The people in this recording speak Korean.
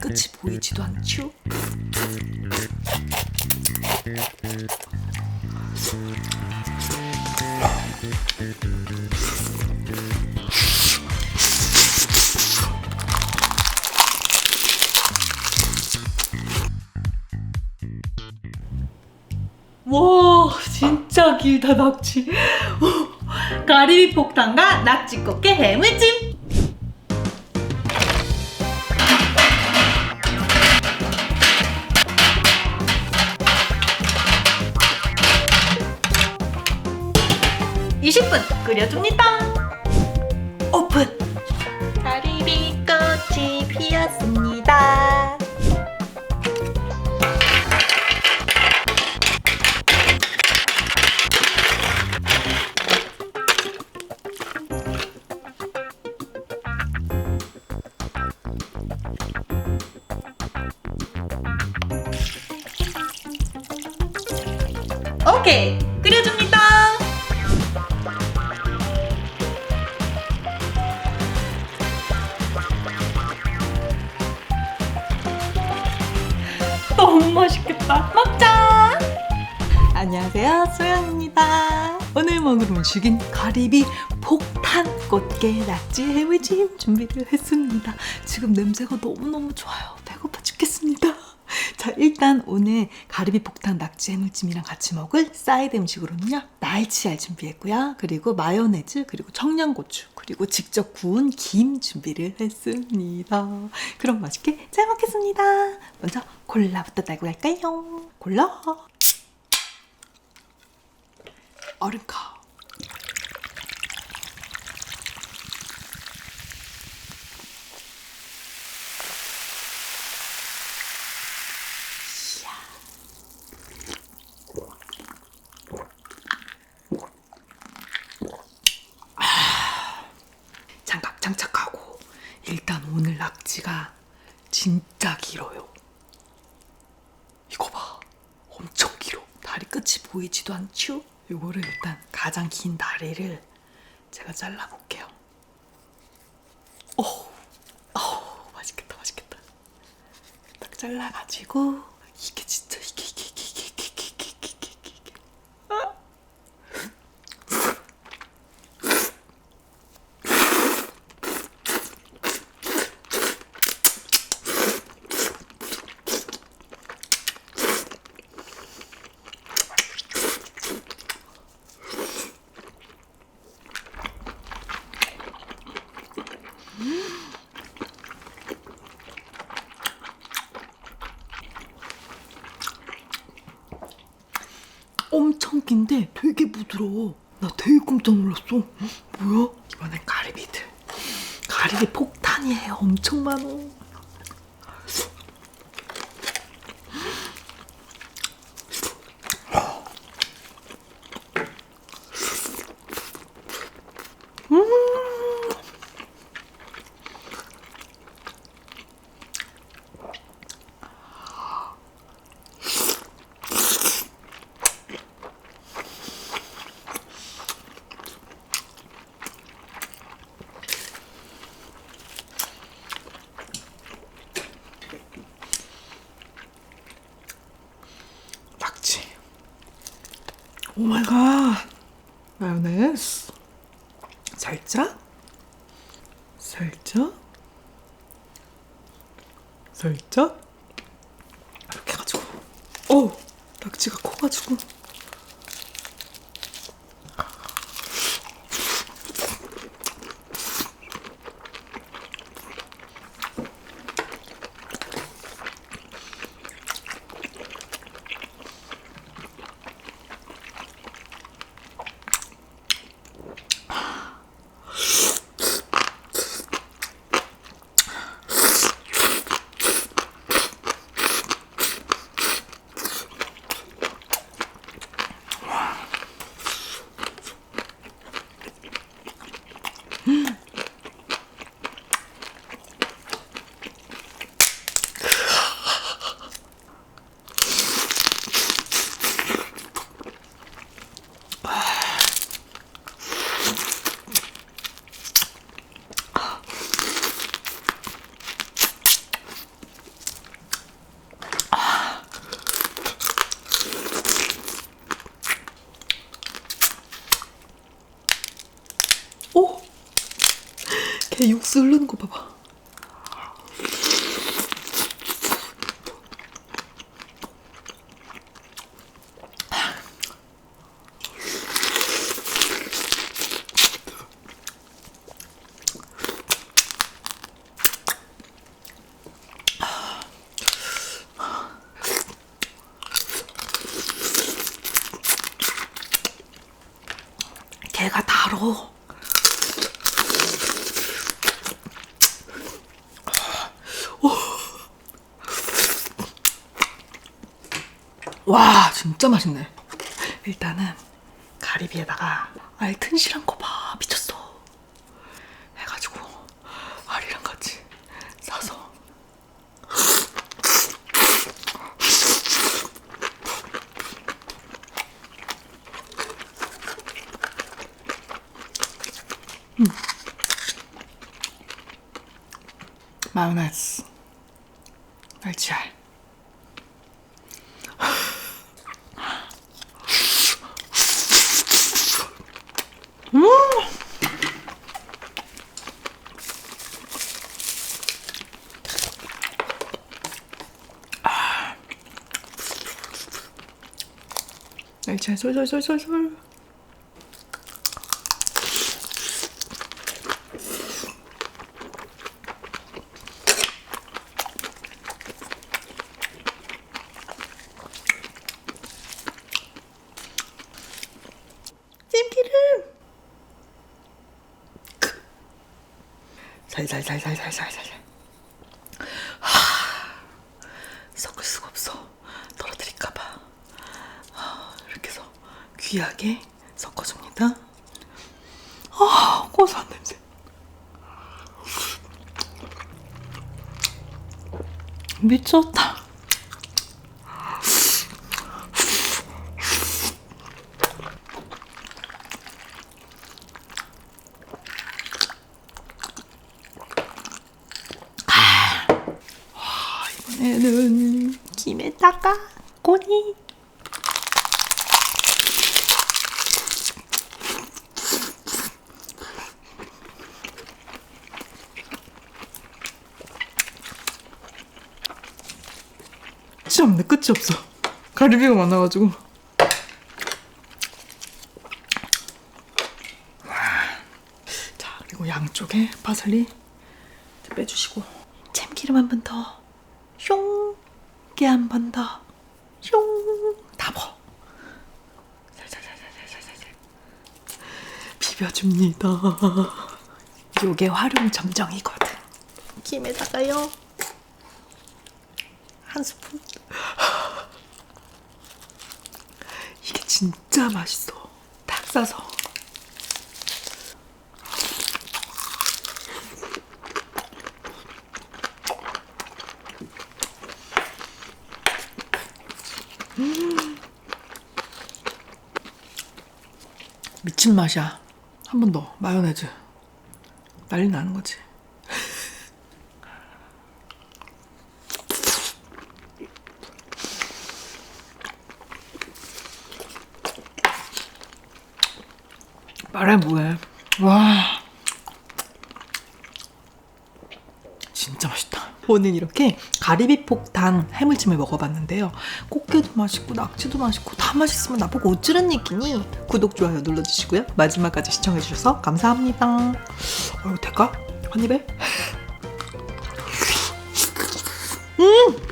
끝이 보이지도 않죠? 와 진짜 길다 낙지 오, 가리비 폭탄과 낙지 꽃게 해물찜 (20분) 끓여줍니다. 오픈 온 죽인 가리비 폭탄 꽃게 낙지 해물찜 준비를 했습니다. 지금 냄새가 너무너무 좋아요. 배고파 죽겠습니다. 자 일단 오늘 가리비 폭탄 낙지 해물찜이랑 같이 먹을 사이드 음식으로는요 날치알 준비했고요. 그리고 마요네즈 그리고 청양고추 그리고 직접 구운 김 준비를 했습니다. 그럼 맛있게 잘 먹겠습니다. 먼저 콜라부터 따고 갈까요? 콜라! 얼음컵 장갑 장착하고 일단 오늘 낙지가 진짜 길어요. 이거 봐. 엄청 길어. 다리 끝이 보이지도 않죠? 이거를 일단 가장 긴 다리를 제가 잘라볼게요. 오, 오, 맛있겠다, 맛있겠다. 딱 잘라가지고 秘訣 긴데 되게 부드러워. 나 되게 깜짝 놀랐어. 어? 뭐야? 이번엔 가리비들. 가리비 폭탄이에요. 엄청 많어. 낙지. 오 마이 갓. 마요네즈. 살짝. 살짝. 살짝. 이렇게 해가지고. 어 낙지가 커가지고. 게 육수 흐르는 거 봐봐. 걔가 달어. 와 진짜 맛있네. 일단은 가리비에다가 알 튼실한 거 봐. 미쳤어. 해가지고 알이랑 같이 싸서. 마요네즈. 날치알 날치알 솔솔솔솔솔. 찜기름. 살살살살살살살 하, 섞을 수가 없어 떨어뜨릴까봐 하, 이렇게 해서 귀하게 섞어줍니다. 아 고소한 냄새 미쳤다. 이번에는 김에다가 꼬니 끝이 없네 끝이 없어 가리비가 많아가지고 자 그리고 양쪽에 파슬리 빼주시고 참기름 한 번 더. 숑. 깨 한 번 더. 숑. 다 먹어. 살살살살살살살. 비벼줍니다. 요게 활용 점정이거든. 김에다가요. 한 스푼. 이게 진짜 맛있어. 딱 싸서. 미친 맛이야. 한 번 더 마요네즈. 난리 나는 거지. 말해 뭐해. 와. 진짜 맛있다. 오늘 이렇게 가리비 폭탄 해물찜을 먹어봤는데요. 꽃게도 맛있고 낙지도 맛있고 다 맛있으면 나보고 어찌란 얘기니? 구독, 좋아요 눌러주시고요. 마지막까지 시청해주셔서 감사합니다. 어휴, 될까? 한 입에? 음!